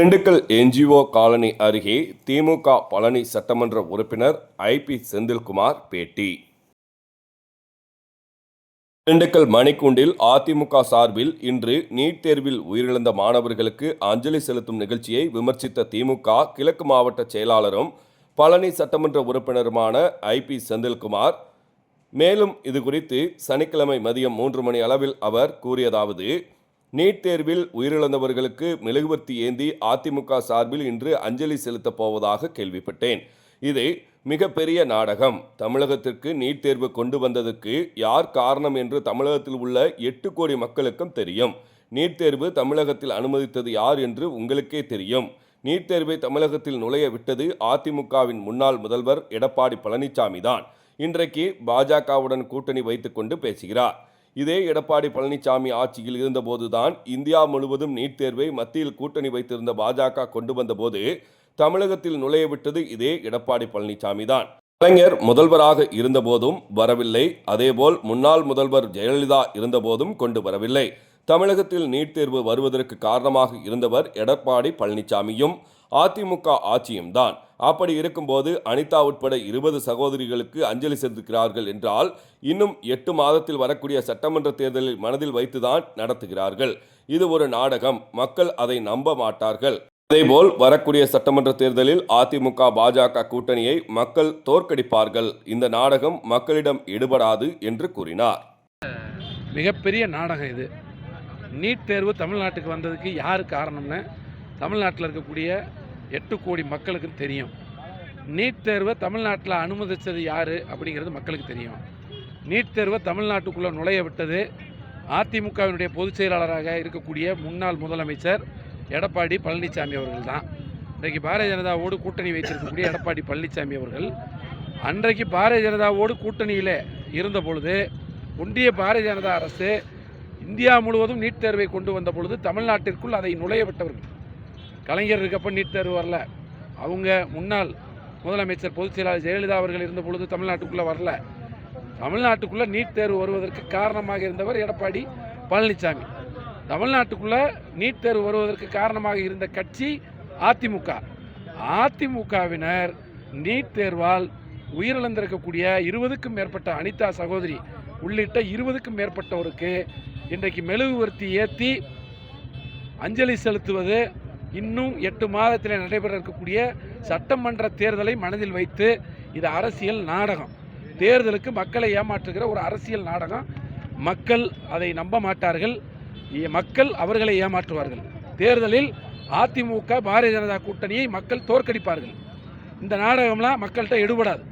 Dindigul NGO colony அருகே திமுக பழனி சட்டமன்ற உறுப்பினர் ஐபி செந்தில்குமார் பேட்டி. திண்டுக்கல் மணிக்கூண்டில் அதிமுக சார்பில் இன்று நீட் தேர்வில் உயிரிழந்த மாணவர்களுக்கு அஞ்சலி செலுத்தும் நிகழ்ச்சியை விமர்சித்த திமுக கிழக்கு மாவட்ட செயலாளரும் பழனி சட்டமன்ற உறுப்பினருமான ஐபி செந்தில்குமார் மேலும் இது குறித்து சனிக்கிழமை மதியம் மூன்று மணி அளவில் அவர் கூறியதாவது நீட் தேர்வில் உயிரிழந்தவர்களுக்கு மெழுகுவர்த்தி ஏந்தி அதிமுக சார்பில் இன்று அஞ்சலி செலுத்தப் போவதாக கேள்விப்பட்டேன். இது மிகப்பெரிய நாடகம். தமிழகத்திற்கு நீட் தேர்வு கொண்டு வந்ததற்கு யார் காரணம் என்று தமிழகத்தில் உள்ள எட்டு கோடி மக்களுக்கும் தெரியும். நீட் தேர்வு தமிழகத்தில் அனுமதித்தது யார் என்று உங்களுக்கே தெரியும். நீட் தேர்வை தமிழகத்தில் நுழைய விட்டது அதிமுகவின் முன்னாள் முதல்வர் எடப்பாடி பழனிசாமி தான் இன்றைக்கு பாஜகவுடன் கூட்டணி வைத்துக்கொண்டு பேசுகிறார். இதே எடப்பாடி பழனிசாமி ஆட்சியில் இருந்தபோதுதான் இந்தியா முழுவதும் நீட் தேர்வை மத்தியில் கூட்டணி வைத்திருந்த பாஜக கொண்டு வந்தபோது தமிழகத்தில் நுழைய விட்டது இதே எடப்பாடி பழனிசாமி தான் கலைஞர் முதல்வராக இருந்தபோதும் வரவில்லை. அதேபோல் முன்னாள் முதல்வர் ஜெயலலிதா இருந்தபோதும் கொண்டு வரவில்லை. தமிழகத்தில் நீட் தேர்வு வருவதற்கு காரணமாக இருந்தவர் எடப்பாடி பழனிசாமியும் அதிமுக ஆட்சியும் தான். அப்படி இருக்கும்போது அனிதா உட்பட இருபது சகோதரிகளுக்கு அஞ்சலி செலுத்துகிறார்கள் என்றால் இன்னும் எட்டு மாதத்தில் வரக்கூடிய சட்டமன்ற தேர்தலில் மனதில் வைத்துதான் நடத்துகிறார்கள். இது ஒரு நாடகம். மக்கள் அதை நம்ப மாட்டார்கள். அதேபோல் வரக்கூடிய சட்டமன்ற தேர்தலில் அதிமுக பாஜக கூட்டணியை மக்கள் தோற்கடிப்பார்கள். இந்த நாடகம் மக்களிடம் எடுபடாது என்று கூறினார். மிகப்பெரிய நாடகம் இது. நீட் தேர்வு தமிழ்நாட்டுக்கு வந்ததுக்கு யார் காரணம்னு தமிழ்நாட்டில் இருக்கக்கூடிய எட்டு கோடி மக்களுக்கு தெரியும். நீட் தேர்வை தமிழ்நாட்டில் அனுமதித்தது யார் அப்படிங்கிறது மக்களுக்கு தெரியும். நீட் தேர்வை தமிழ்நாட்டுக்குள்ளே நுழைய விட்டது அதிமுகவினுடைய பொதுச் செயலாளராக இருக்கக்கூடிய முன்னாள் முதலமைச்சர் எடப்பாடி பழனிசாமி அவர்கள் தான். இன்றைக்கு பாரதிய ஜனதாவோடு கூட்டணி வைத்திருக்கக்கூடிய எடப்பாடி பழனிசாமி அவர்கள். அன்றைக்கு பாரதிய ஜனதாவோடு கூட்டணியில் இருந்த பொழுது ஒன்றிய பாரதிய ஜனதா அரசு இந்தியா முழுவதும் நீட் தேர்வை கொண்டு வந்த பொழுது தமிழ்நாட்டிற்குள் அதை நுழைய விட்டவர்கள். கலைஞர் இருக்கப்ப நீட் தேர்வு வரல. அவங்க முன்னாள் முதலமைச்சர் பொதுச் செயலாளர் ஜெயலலிதா அவர்கள் இருந்த பொழுது தமிழ்நாட்டுக்குள்ளே வரல. தமிழ்நாட்டுக்குள்ளே நீட் தேர்வு வருவதற்கு காரணமாக இருந்தவர் எடப்பாடி பழனிசாமி தமிழ்நாட்டுக்குள்ளே நீட் தேர்வு வருவதற்கு காரணமாக இருந்த கட்சி அதிமுக. அதிமுகவினர் நீட் தேர்வால் உயிரிழந்திருக்கக்கூடிய இருபதுக்கும் மேற்பட்ட அனிதா சகோதரி உள்ளிட்ட இருபதுக்கும் மேற்பட்டோருக்கு இன்றைக்கு மெழுகுவர்த்தி ஏற்றி அஞ்சலி செலுத்துவது இன்னும் எட்டு மாதத்தில் நடைபெற இருக்கக்கூடிய சட்டமன்ற தேர்தலை மனதில் வைத்து இது அரசியல் நாடகம். தேர்தலுக்கு மக்களை ஏமாற்றுகிற ஒரு அரசியல் நாடகம். மக்கள் அதை நம்ப மாட்டார்கள். மக்கள் அவர்களை ஏமாற்றுவார்கள். தேர்தலில் அதிமுக பாரதிய ஜனதா கூட்டணியை மக்கள் தோற்கடிப்பார்கள். இந்த நாடகம்லாம் மக்கள்கிட்ட எடுபடாது.